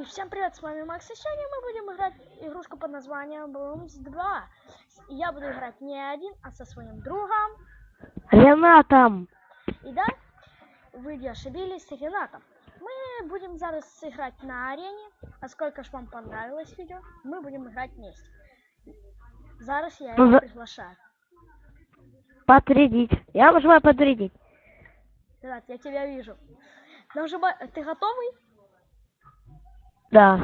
И всем привет, с вами Макс, и сегодня мы будем играть игрушку под названием Blooms 2. И Я буду играть не один, а со своим другом. Ренатом. И да, вы не ошибились, с Ренатом. Мы будем зараз играть на арене. А сколько ж вам понравилось видео, мы будем играть вместе. Зараз я Ну, его за- приглашаю. Подтвердить. Я нажимаю подтвердить. Ренат, я тебя вижу. Нажимай, ты готовый? Да.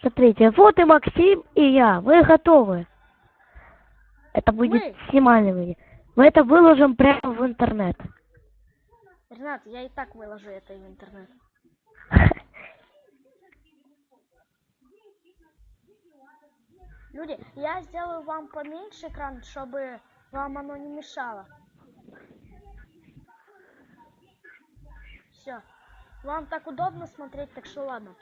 Смотрите, вот и Максим, и я. Вы готовы? Это будет Мы. снимание. Мы это выложим прямо в интернет. Ренат, я и так выложу это в интернет. Люди, я сделаю вам поменьше экран, чтобы вам оно не мешало. Все. Вам так удобно смотреть, так что ладно.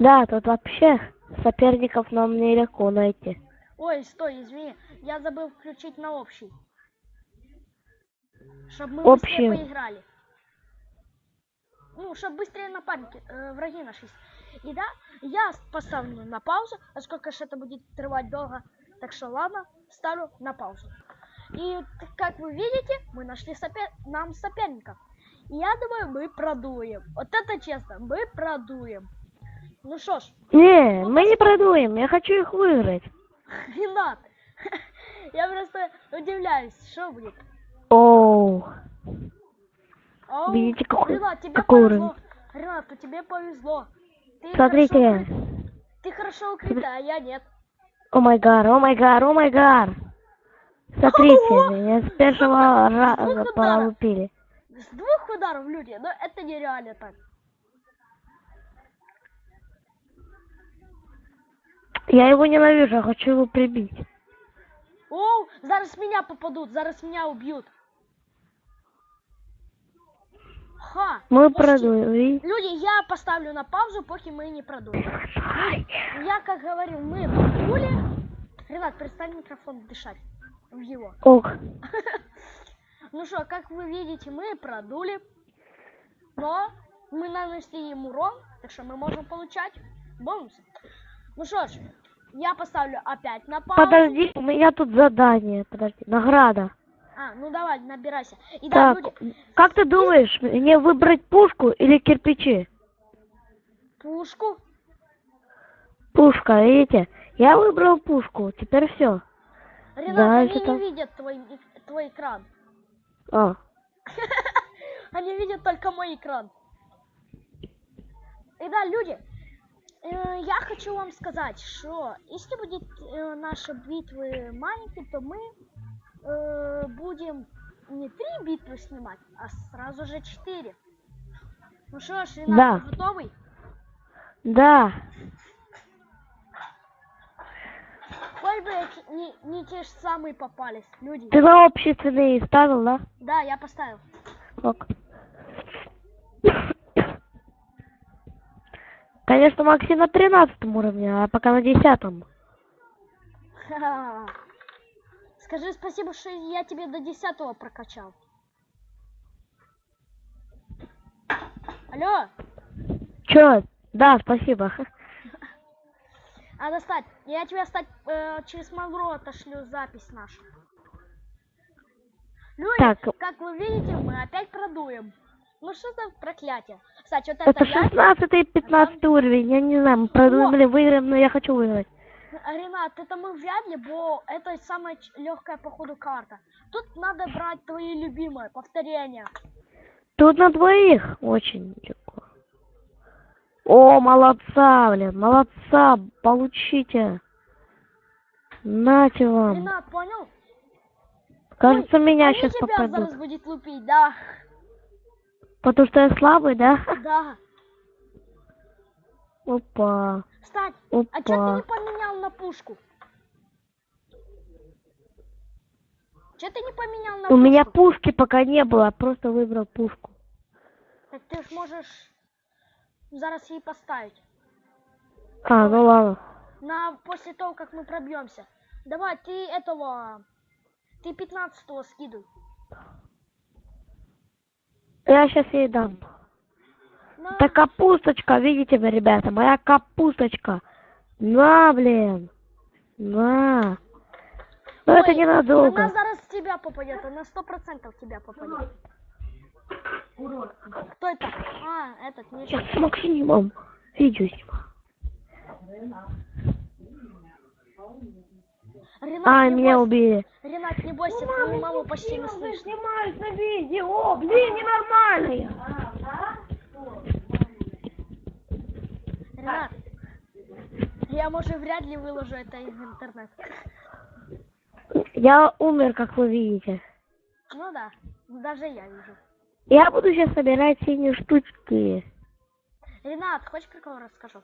Да, тут вообще соперников нам нелегко найти. Ой, стой, извини, я забыл включить на общий. Чтобы мы Общий. быстрее поиграли. Ну, чтобы быстрее нападники, э, враги нашлись. И да, я поставлю на паузу, а сколько же это будет тревать долго. Так что ладно, ставлю на паузу. И как вы видите, мы нашли сопер... нам соперника. И я думаю, мы продуем. Вот это честно, мы продуем. Ну что ж, Не, мы не продуем. Я хочу их выиграть. Ренат, я просто удивляюсь, что будет. Оу. Ау, Видите, какой- Ренат, тебе какой повезло. Ренат, то тебе повезло. Ты Смотрите. Хорошо Ты хорошо укрыта, а я нет. О май гар, о май гар, о май гар. Смотрите, Ого! меня с первого раза ударов. полупили. С двух ударов, люди, но это нереально так. Я его ненавижу, я хочу его прибить. Оу, зараз меня попадут, зараз меня убьют. Ха. Мы почти. продуем, видите? Люди, я поставлю на паузу, поки мы не продуем. Я, как говорил, мы продули. Ренат, перестань микрофон дышать в его. Ок. Ну что, как вы видите, мы продули. Но мы нанесли им урон, так что мы можем получать бонусы. Ну что ж, я поставлю опять на паузу. Подожди, у меня тут задание. Подожди, награда. А, ну давай, набирайся. И Так, люди, как ты думаешь, мне выбрать пушку или кирпичи? пушку. Пушка, видите? Я выбрал пушку, теперь все. Ренат, Да, они не там? видят твой, твой экран. А, Они видят только мой экран. И да, люди, я хочу вам сказать, что если будет э, наши битвы маленькие, то мы э, будем не три битвы снимать, а сразу же четыре. Ну что ж, Ренат, Да. ты готовый? да. Хоть бы эти- не, не те же самые попались, люди. Ты на общественный ставил, да? Да, я поставил. Ок. Конечно, Максим на 13 уровне, а пока на 10 Ха-ха. Скажи спасибо, что я тебе до десятого прокачал. Алло, Чё? Да, спасибо. надо стать. Я тебе стать э, через Мавро отошлю запись нашу. Люди, Так. как вы видите, мы опять продуем. Ну что за проклятие? Кстати, вот это, Это я... 16 и 15 уровень, я не знаю, мы продумали, или выиграем, но я хочу выиграть. Ренат, это мы вряд ли, бо это самая легкая походу карта. Тут надо брать твои любимые повторения. Тут на двоих очень легко. О, молодца, блин, молодца, получите. Нате вам. Ренат, понял? Кажется, Ой, меня они сейчас тебя попадут. зараз будет лупить, да? Потому что я слабый, да? Да. Опа, Кстати, а что ты опа. не поменял на пушку? Че ты не поменял на У пушку? меня пушки пока не было, просто выбрал пушку. Так ты ж можешь зараз ей поставить. А, ну ладно. На после того, как мы пробьемся. Давай, ты этого... Ты 15 скидывай. Я сейчас ей дам. На. Это капусточка, видите вы, ребята, моя капусточка. На, блин. На. Но это Ой, ненадолго. Она зараз в тебя попадет, она сто процентов в тебя попадет. Кто это? А, этот, не Сейчас с Максимом видео снимаю. А, меня убили. Ренат, не бойся, твою маму почти не слышно. снимаешь на видео, блин, ненормальная. Ренат, я, может, вряд ли выложу это в интернет. Я умер, как вы видите. Ну да, даже я вижу. Я буду сейчас собирать синие штучки. Ренат, хочешь прикол расскажу?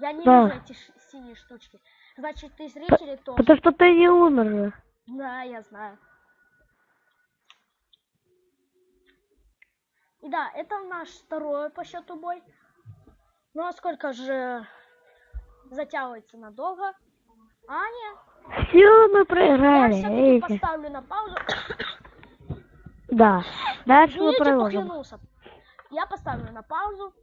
Я не Да. вижу эти синие штучки. Значит, ты зрители тоже. Потому что ты не умер. Да, я знаю. И да, это наш второй по счету бой. Ну а сколько же затягивается надолго? А, нет. Все, мы Я проиграли, все-таки видите? поставлю на паузу. Да. Дальше мы Видите, продолжим. поклянуся. Я поставлю на паузу,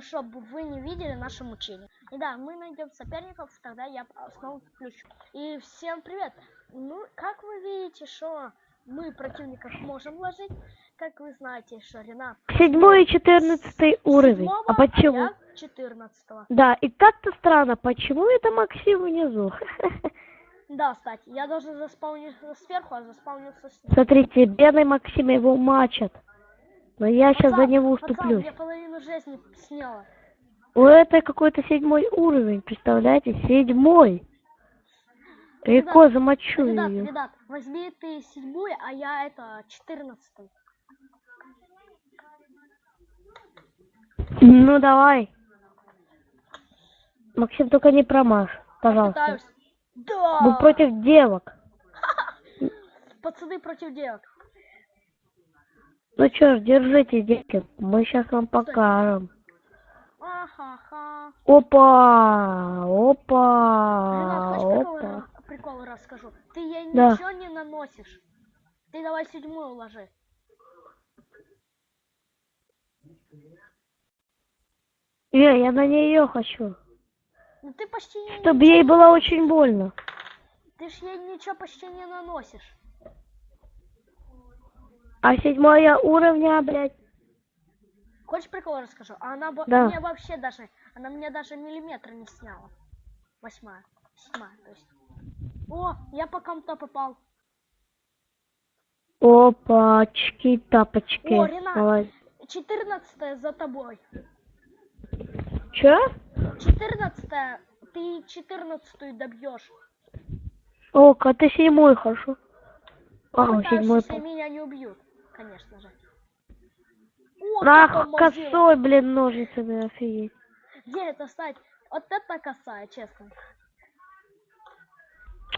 чтобы вы не видели наше мучение. И да, мы найдем соперников, тогда я снова включу. И всем привет. Ну, как вы видите, что мы противников можем вложить, как вы знаете, что Ренат Седьмой и четырнадцатый уровень. А почему? 14 Да, и как-то странно, почему это Максим внизу? Да, кстати, я должен заспауниться сверху, а заспаунился снизу. Смотрите, бедный Максим его мачат. Но я сейчас за него пацан, уступлюсь. я половину жизни сняла. У этой какой-то седьмой уровень, представляете? Седьмой. Легко замочу Ребят, ее. ребят, возьми ты седьмую, а я это четырнадцатый. Ну давай. Максим, только не промажь, пожалуйста. Да! Мы против девок. Пацаны против девок. Ну что ж, держите, девки. Мы сейчас вам покажем. Опа! Ренат, Опа! хочешь Опа! ра- прикол расскажу? Ты ей Да. ничего не наносишь. Ты давай седьмую уложи. Э, я на нее хочу. Ну ты почти не- Чтобы ничего ей не- было очень больно. Ты ж ей ничего почти не наносишь. А седьмая уровня, блядь. Хочешь прикол расскажу? А она Да. мне вообще даже, она мне даже миллиметра не сняла. Восьмая, седьмая, то есть. О, я по кому-то попал. Опачки, тапочки. О, Ренат. Четырнадцатая за тобой. Чё? Четырнадцатая, ты четырнадцатую добьешь. О-ка, ты седьмой хорошо. А, седьмой. если меня не убьют, конечно же. О, косой, блин, ножницами, офигеть. Где это стать? Вот это косая, честно.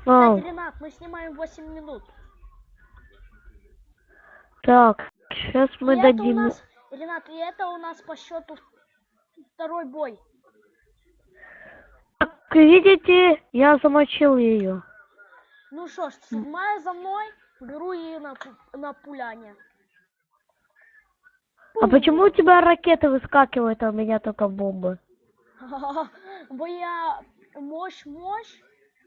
Ау. Кстати, Ренат, мы снимаем 8 минут. Так, сейчас мы и это дадим. нас, Ренат, и это у нас по счету второй бой. Как видите, я замочил ее. Ну что ж, седьмая за мной, беру ее на, на пуляне. А почему у тебя ракеты выскакивают, а у меня только бомбы? Бо я мощь, мощь,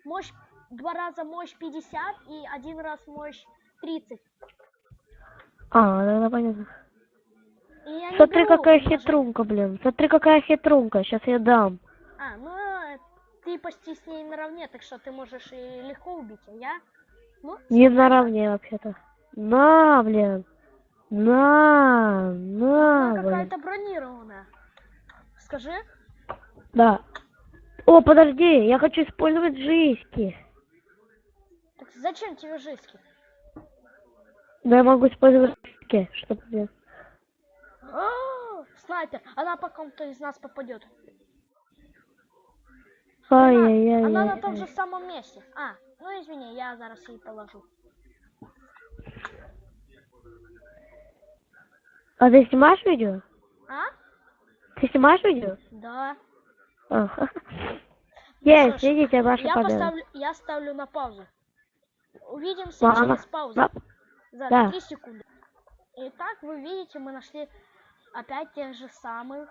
мощь, два раза мощь 50 и один раз мощь 30. А, тогда понятно. Смотри, какая хитрунка, блин. Смотри, какая хитрунка. Сейчас я дам. А, ну ты почти с ней наравне, так что ты можешь и легко убить, а я... Ну, Не наравне вообще-то. На, блин. На, на, она какая-то бронированная. Скажи. Да. О, подожди, я хочу использовать жиски. Так зачем тебе жески? Да, я могу использовать жиски, чтобы... блин. А, Снайпер, она по кому-то из нас попадет. Ай-яй-яй. Она на том же самом месте. А, ну извини, я зараз її положу. А ты снимаешь видео? А? Ты снимаешь видео? Да. А. Есть, ж, видите, ваша я победа. поставлю, я ставлю на паузу. Увидимся Ладно. через паузу. Да. За Да. 3 секунды. Итак, вы видите, мы нашли опять тех же самых